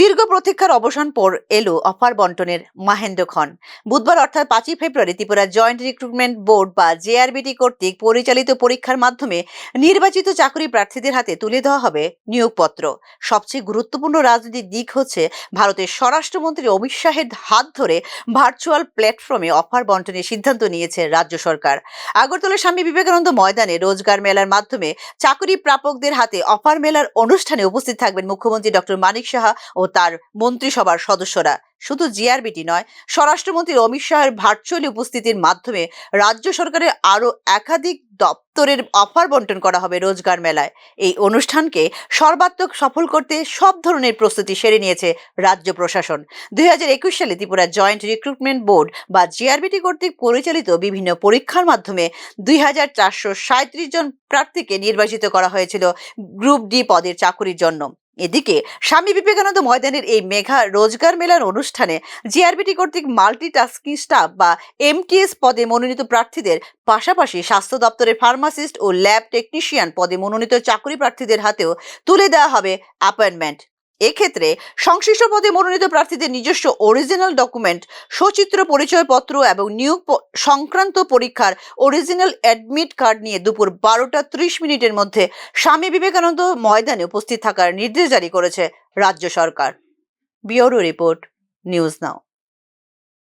দীর্ঘ প্রতীক্ষার অবসান পর এলো অফার বন্টনের মাহেন্দ্রক্ষণ। বুধবার অর্থাৎ পাঁচই ফেব্রুয়ারি ত্রিপুরা জয়েন্ট রিক্রুটমেন্ট বোর্ড বা জেআরবিটি কর্তৃক পরিচালিত পরীক্ষার মাধ্যমে নির্বাচিত চাকরি প্রার্থীদের হাতে তুলে দেওয়া হবে নিয়োগপত্র। সবচেয়ে গুরুত্বপূর্ণ রাজনৈতিক দিক হচ্ছে ভারতের স্বরাষ্ট্রমন্ত্রী অমিত শাহের হাত ধরে ভার্চুয়াল প্ল্যাটফর্মে অফার বন্টনের সিদ্ধান্ত নিয়েছে রাজ্য সরকার। আগরতলা স্বামী বিবেকানন্দ ময়দানে রোজগার মেলার মাধ্যমে চাকরি প্রাপকদের হাতে অফার মেলার অনুষ্ঠানে উপস্থিত থাকবেন মুখ্যমন্ত্রী ডক্টর মানিক সাহা ও তার মন্ত্রিসভার সদস্যরা। শুধু জিআরবিটি নয়, স্বরাষ্ট্রমন্ত্রী অমিত শাহের ভার্চুয়ালি উপস্থিতির মাধ্যমে রাজ্য সরকারের আরও একাধিক দপ্তরের অফার বন্টন করা হবে রোজগার মেলায়। এই অনুষ্ঠানকে সর্বাত্মক সফল করতে সব ধরনের প্রস্তুতি সেরে নিয়েছে রাজ্য প্রশাসন। দুই হাজার একুশ সালে ত্রিপুরা জয়েন্ট রিক্রুটমেন্ট বোর্ড বা জিআরবিটি কর্তৃক পরিচালিত বিভিন্ন পরীক্ষার মাধ্যমে দুই হাজার চারশো সাঁইত্রিশ জন প্রার্থীকে নির্বাচিত করা হয়েছিল গ্রুপ ডি পদের চাকুরির জন্য। এদিকে স্বামী বিবেকানন্দ ময়দানের এই মেঘা রোজগার মেলার অনুষ্ঠানে জিআরবিটি কর্তৃক মাল্টিটাস্কিং স্টাফ বা এমটিএস পদে মনোনীত প্রার্থীদের, পাশাপাশি স্বাস্থ্য দপ্তরের ফার্মাসিস্ট ও ল্যাব টেকনিশিয়ান পদে মনোনীত চাকরি প্রার্থীদের হাতেও তুলে দেওয়া হবে অ্যাপয়েন্টমেন্ট এক্ষেত্রে সংশ্লিষ্ট পদে মনোনীত প্রার্থীদের নিজস্ব অরিজিনাল ডকুমেন্ট সচিত্র পরিচয়পত্র এবং নিয়োগ সংক্রান্ত পরীক্ষার অরিজিনাল অ্যাডমিট কার্ড নিয়ে দুপুর বারোটা ত্রিশ মিনিটের মধ্যে স্বামী বিবেকানন্দ ময়দানে উপস্থিত থাকার নির্দেশ জারি করেছে রাজ্য সরকার। Bureau report, news now.